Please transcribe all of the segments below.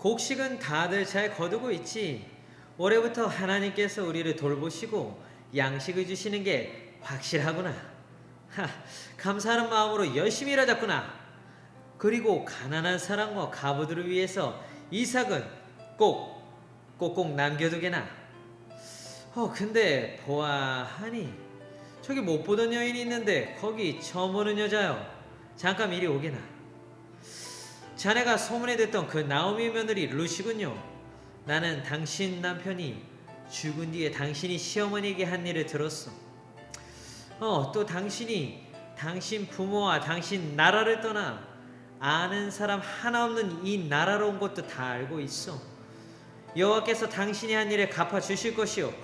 곡식은 다들 잘 거두고 있지. 올해부터 하나님께서 우리를 돌보시고 양식을 주시는 게 확실하구나. 하, 감사하는 마음으로 열심히 일하자꾸나. 그리고 가난한 사람과 가부들을 위해서 이삭은 꼭 꼭꼭 남겨두게나. 어 근데 보아하니 저기 못 보던 여인이 있는데 거기 처음 보는 여자요. 잠깐 이리 오게나. 자네가 소문에 듣던 그 나오미 며느리 루시군요. 나는 당신 남편이 죽은 뒤에 당신이 시어머니에게 한 일을 들었어. 어, 또 당신이 당신 부모와 당신 나라를 떠나 아는 사람 하나 없는 이 나라로 온 것도 다 알고 있어. 여호와께서 당신이 한 일에 갚아 주실 것이요.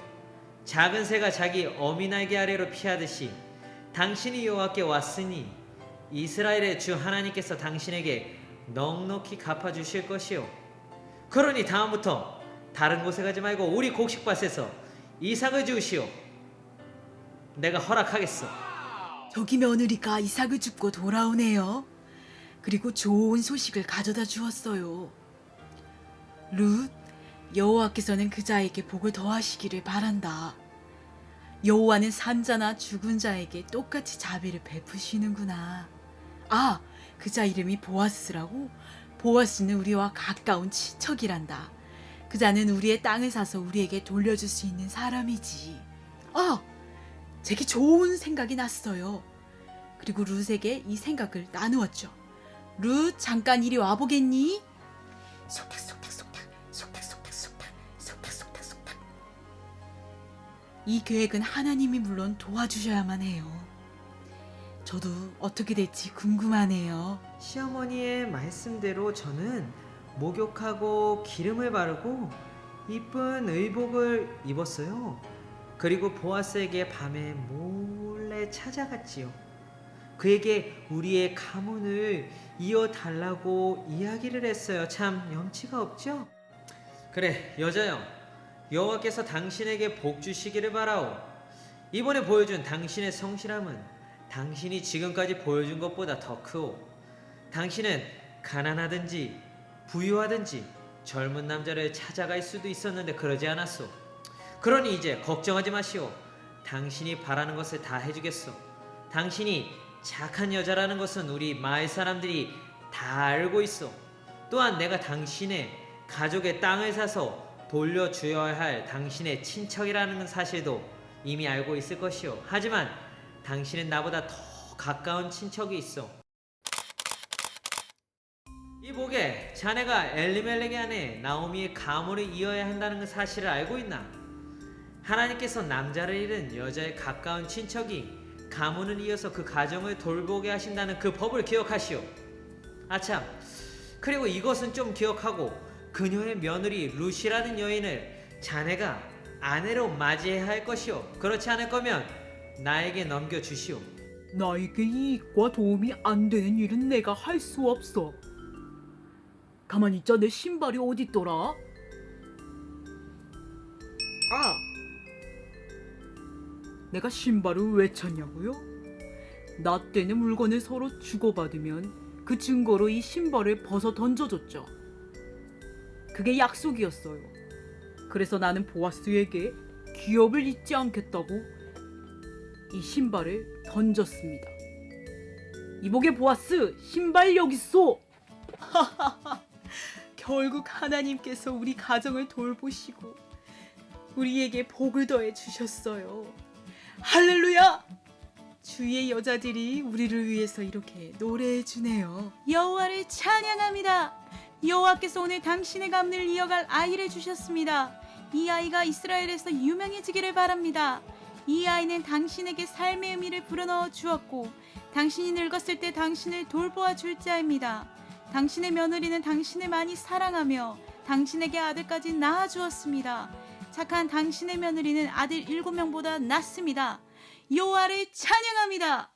작은 새가 자기 어미 날개 아래로 피하듯이 당신이 여호와께 왔으니 이스라엘의 주 하나님께서 당신에게 넉넉히 갚아 주실 것이요. 그러니 다음부터 다른 곳에 가지 말고 우리 곡식밭에서 이삭을 주시오. 내가 허락하겠어. 저기 며느리가 이삭을 줍고 돌아오네요. 그리고 좋은 소식을 가져다 주었어요. 룻, 여호와께서는 그자에게 복을 더하시기를 바란다. 여호와는 산자나 죽은 자에게 똑같이 자비를 베푸시는구나. 아, 그자 이름이 보아스라고? 보아스는 우리와 가까운 친척이란다. 그자는 우리의 땅을 사서 우리에게 돌려줄 수 있는 사람이지. 아, 제게 좋은 생각이 났어요. 그리고 룻에게 이 생각을 나누었죠. 룻, 잠깐 이리 와보겠니? 속닥속닥속닥, 속닥속닥속닥, 속닥속닥속닥. 이 계획은 하나님이 물론 도와주셔야만 해요. 저도 어떻게 될지 궁금하네요. 시어머니의 말씀대로 저는 목욕하고 기름을 바르고 이쁜 의복을 입었어요. 그리고 보아스에게 밤에 몰래 찾아갔지요. 그에게 우리의 가문을 이어달라고 이야기를 했어요. 참 염치가 없죠? 그래 여자여 여호와께서 당신에게 복 주시기를 바라오. 이번에 보여준 당신의 성실함은 당신이 지금까지 보여준 것보다 더 크오. 당신은 가난하든지 부유하든지 젊은 남자를 찾아갈 수도 있었는데 그러지 않았소. 그러니 이제 걱정하지 마시오. 당신이 바라는 것을 다 해주겠소. 당신이 착한 여자라는 것은 우리 마을 사람들이 다 알고 있어. 또한 내가 당신의 가족의 땅을 사서 돌려주어야 할 당신의 친척이라는 사실도 이미 알고 있을 것이오. 하지만 당신은 나보다 더 가까운 친척이 있어. 이 복에 자네가 엘리멜렉의 아내 나오미의 가문을 이어야 한다는 그 사실을 알고 있나? 하나님께서 남자를 잃은 여자의 가까운 친척이 가문을 이어서 그 가정을 돌보게 하신다는 그 법을 기억하시오. 아참, 그리고 이것은 좀 기억하고 그녀의 며느리 루시라는 여인을 자네가 아내로 맞이해야 할 것이오. 그렇지 않을 거면 나에게 넘겨주시오. 나에게 이익과 도움이 안 되는 일은 내가 할 수 없어. 가만히 있자 내 신발이 어딨더라? 아! 내가 신발을 왜 찾냐고요? 나 때는 물건을 서로 주고받으면 그 증거로 이 신발을 벗어 던져줬죠. 그게 약속이었어요. 그래서 나는 보아스에게 기업을 잊지 않겠다고 이 신발을 던졌습니다. 이복의 보아스 신발 여기 있어. 결국 하나님께서 우리 가정을 돌보시고 우리에게 복을 더해 주셨어요. 할렐루야! 주의 여자들이 우리를 위해서 이렇게 노래해 주네요. 여호와를 찬양합니다. 여호와께서 오늘 당신의 가문을 이어갈 아이를 주셨습니다. 이 아이가 이스라엘에서 유명해지기를 바랍니다. 이 아이는 당신에게 삶의 의미를 불어넣어 주었고 당신이 늙었을 때 당신을 돌보아 줄 자입니다. 당신의 며느리는 당신을 많이 사랑하며 당신에게 아들까지 낳아 주었습니다. 착한 당신의 며느리는 아들 일곱 명보다 낫습니다. 여호와를 찬양합니다.